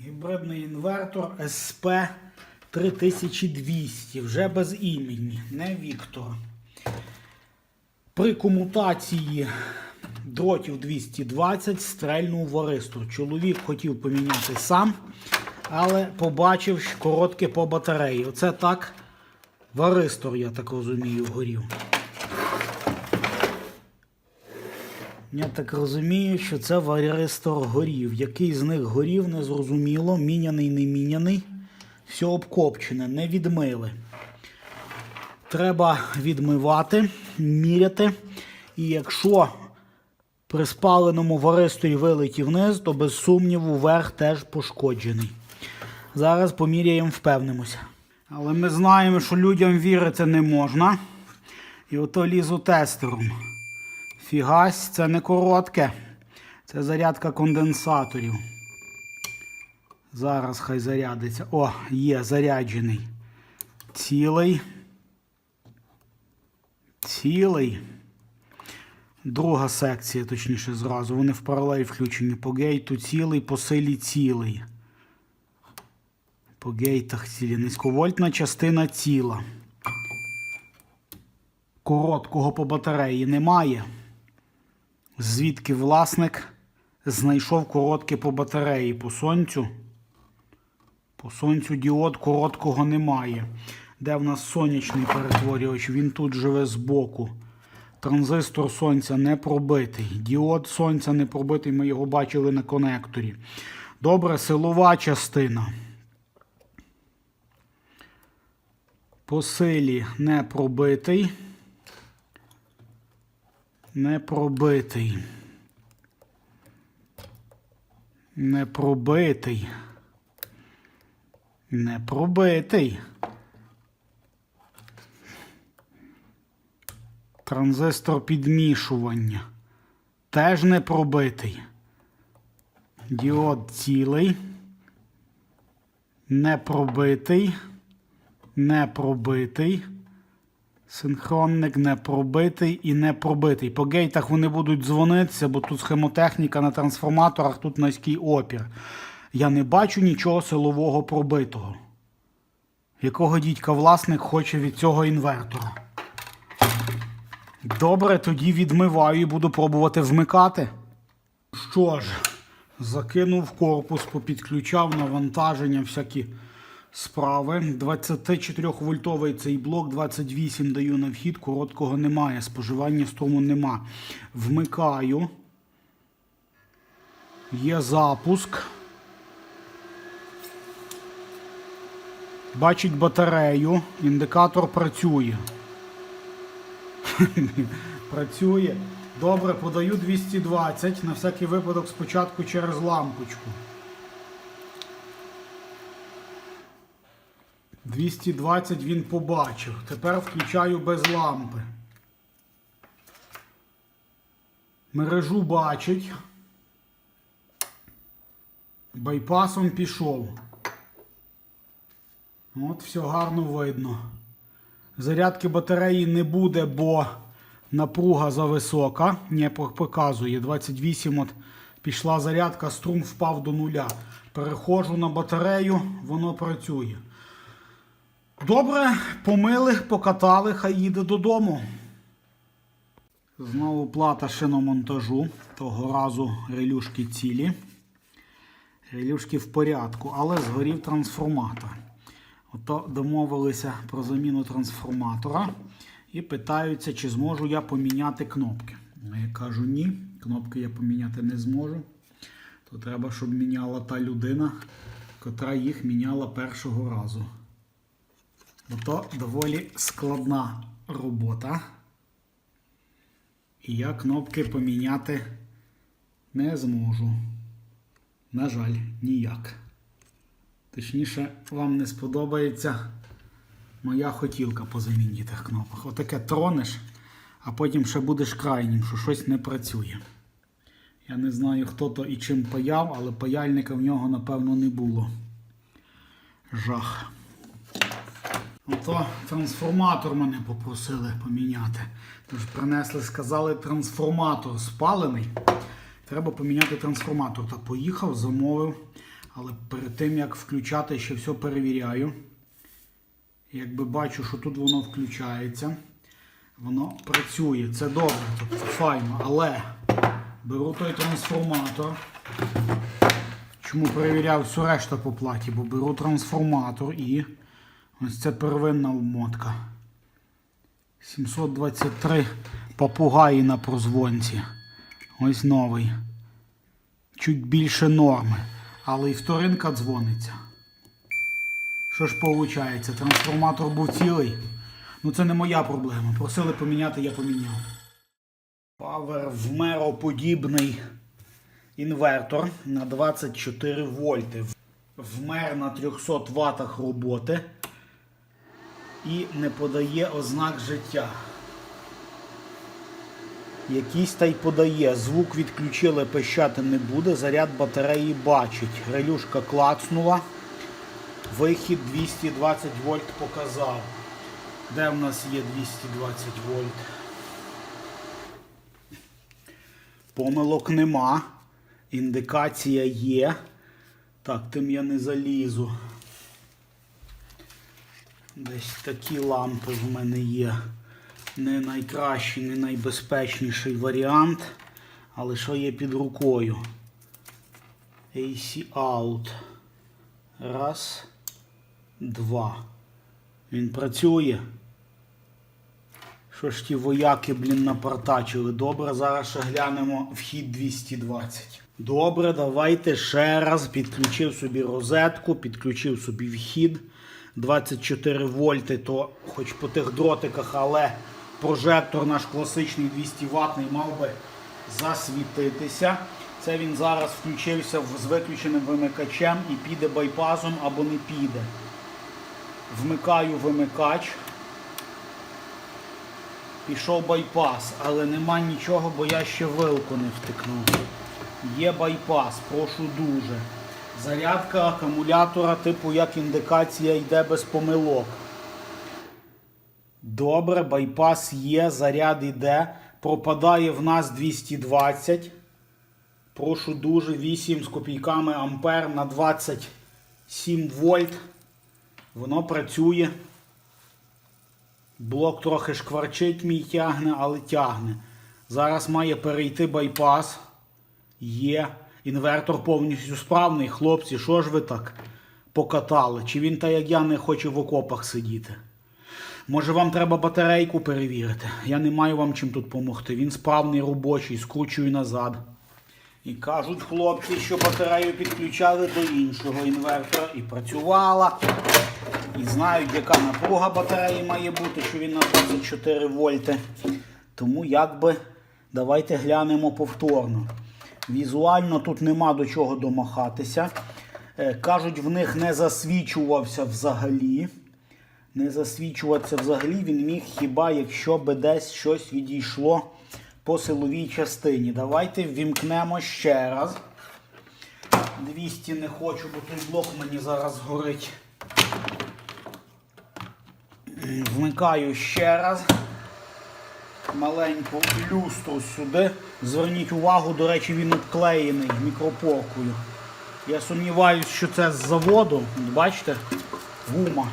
Гібридний інвертор SP 3200, вже без імені, не Віктор. При комутації дротів 220 стрельнув варистор. Чоловік хотів поміняти сам, але побачив коротке по батареї. Оце так варистор, я так розумію, горів. Я так розумію, що це варистор горів. Який з них горів, не зрозуміло. Міняний, не міняний. Все обкопчене, не відмили. Треба відмивати, міряти. І якщо при спаленому варисторі вилетів вниз, то без сумніву верх теж пошкоджений. Зараз поміряємо, впевнимося. Але ми знаємо, що людям вірити не можна. І ото лізу тестером. Фігась, це не коротке. Це зарядка конденсаторів. Зараз хай зарядиться. О, є заряджений. Цілий. Цілий. Друга секція, точніше, зразу. Вони в паралель включені. По гейту цілий, по силі цілий. По гейтах цілі. Низьковольтна частина ціла. Короткого по батареї немає. Звідки власник знайшов коротке по батареї. По сонцю. По сонцю діод короткого немає. Де в нас сонячний перетворювач? Він тут живе збоку. Транзистор сонця не пробитий. Діод сонця не пробитий, ми його бачили на конекторі. Добре, силова частина. По силі не пробитий. Не пробитий. Не пробитий. Не пробитий. Транзистор підмішування. Теж не пробитий. Діод цілий. Не пробитий. Не пробитий. Синхронник не пробитий і не пробитий. По гейтах вони будуть дзвонитися, бо тут схемотехніка на трансформаторах, тут низький опір. Я не бачу нічого силового пробитого. Якого дідька власник хоче від цього інвертора? Добре, тоді відмиваю і буду пробувати вмикати. Що ж, закинув корпус, попідключав навантаження, всякі справи. 24-вольтовий цей блок, 28 даю на вхід, короткого немає, споживання струму нема. Вмикаю. Є запуск. Бачить батарею, індикатор працює. Працює. Добре, подаю 220. На всякий випадок спочатку через лампочку. 220 він побачив. Тепер включаю без лампи. Мережу бачить. Байпасом пішов. От все гарно видно. Зарядки батареї не буде, бо напруга зависока. Не показує. 28 от пішла зарядка, струм впав до нуля. Переходжу на батарею, воно працює. Добре, помили, покатали, хай їде додому. Знову плата шиномонтажу. Того разу релюшки цілі. Релюшки в порядку, але згорів трансформатор. Ото домовилися про заміну трансформатора і питаються, чи зможу я поміняти кнопки. Я кажу, ні, кнопки я поміняти не зможу. То треба, щоб міняла та людина, котра їх міняла першого разу. Ото доволі складна робота. І я кнопки поміняти не зможу. На жаль, ніяк. Точніше, вам не сподобається моя хотілка по заміні тих кнопок. Отаке тронеш, а потім ще будеш крайнім, що щось не працює. Я не знаю, хто то і чим паяв, але паяльника в нього, напевно, не було. Жах. Ото трансформатор мене попросили поміняти. Тож принесли, сказали, трансформатор спалений. Треба поміняти трансформатор. Та поїхав, замовив. Але перед тим як включати, ще все перевіряю. Якби бачу, що тут воно включається, воно працює. Це добре, тобто файно. Але беру той трансформатор. Чому перевіряв всю решту по платі? Бо беру трансформатор і ось це первинна обмотка. 723 папугаї на прозвонці. Ось новий. Чуть більше норми. Але і вторинка дзвониться. Що ж виходить? Трансформатор був цілий. Ну це не моя проблема. Просили поміняти, я поміняв. Павер вмероподібний інвертор на 24 вольти. Вмер на 300 ватах роботи і не подає ознак життя. Якийсь та й подає. Звук відключили, пищати не буде. Заряд батареї бачить. Релюшка клацнула. Вихід 220 вольт показав. Де в нас є 220 вольт? Помилок нема. Індикація є. Так, тим я не залізу. Десь такі лампи в мене є. Не найкращий, не найбезпечніший варіант. Але що є під рукою? AC out. Раз. Два. Він працює. Що ж ті вояки, блін, напартачили? Добре, зараз ще глянемо вхід 220. Добре, давайте ще раз. Підключив собі розетку, підключив собі вхід. 24 вольти, то хоч по тих дротиках, але прожектор наш класичний 200 ватний мав би засвітитися. Це він зараз включився з виключеним вимикачем і піде байпасом або не піде. Вмикаю вимикач. Пішов байпас, але нема нічого, бо я ще вилку не втикнув. Є байпас, прошу дуже. Зарядка акумулятора, типу як індикація йде без помилок. Добре, байпас є, заряд йде. Пропадає в нас 220. Прошу дуже 8 з копійками ампер на 27 вольт. Воно працює. Блок трохи шкварчить мій тягне, але тягне. Зараз має перейти байпас. Є. Інвертор повністю справний. Хлопці, що ж ви так покатали? Чи він та як я не хоче в окопах сидіти? Може вам треба батарейку перевірити? Я не маю вам чим тут допомогти. Він справний робочий, скручую назад. І кажуть хлопці, що батарею підключали до іншого інвертора і працювала. І знають, яка напруга батареї має бути, що він на 24 вольти. Тому якби давайте глянемо повторно. Візуально тут нема до чого домахатися. Е, Кажуть, в них не засвічувався взагалі. Не засвічуватися взагалі він міг хіба якщо би десь щось відійшло по силовій частині. Давайте ввімкнемо ще раз. 200 не хочу, бо той блок мені зараз горить. Вмикаю ще раз. Маленьку люстру сюди. Зверніть увагу, до речі, він обклеєний мікропоркою. Я сумніваюся, що це з заводу. Бачите? Гума.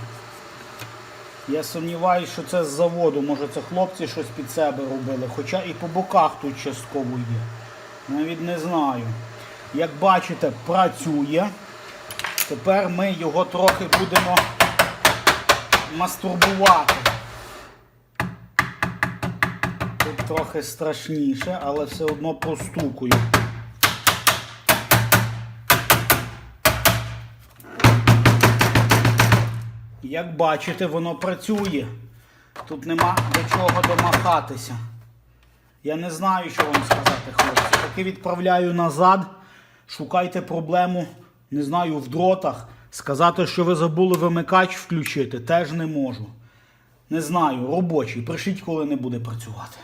Я сумніваюся, що це з заводу. Може це хлопці щось під себе робили. Хоча і по боках тут частково є. Навіть не знаю. Як бачите, працює. Тепер ми його трохи будемо мастурбувати. Тут трохи страшніше, але все одно простукую. Як бачите, воно працює. Тут нема до чого домахатися. Я не знаю, що вам сказати, хлопці. Таки відправляю назад. Шукайте проблему, не знаю, в дротах. Сказати, що ви забули вимикач включити, теж не можу. Не знаю, робочий. Пришіть, коли не буде працювати.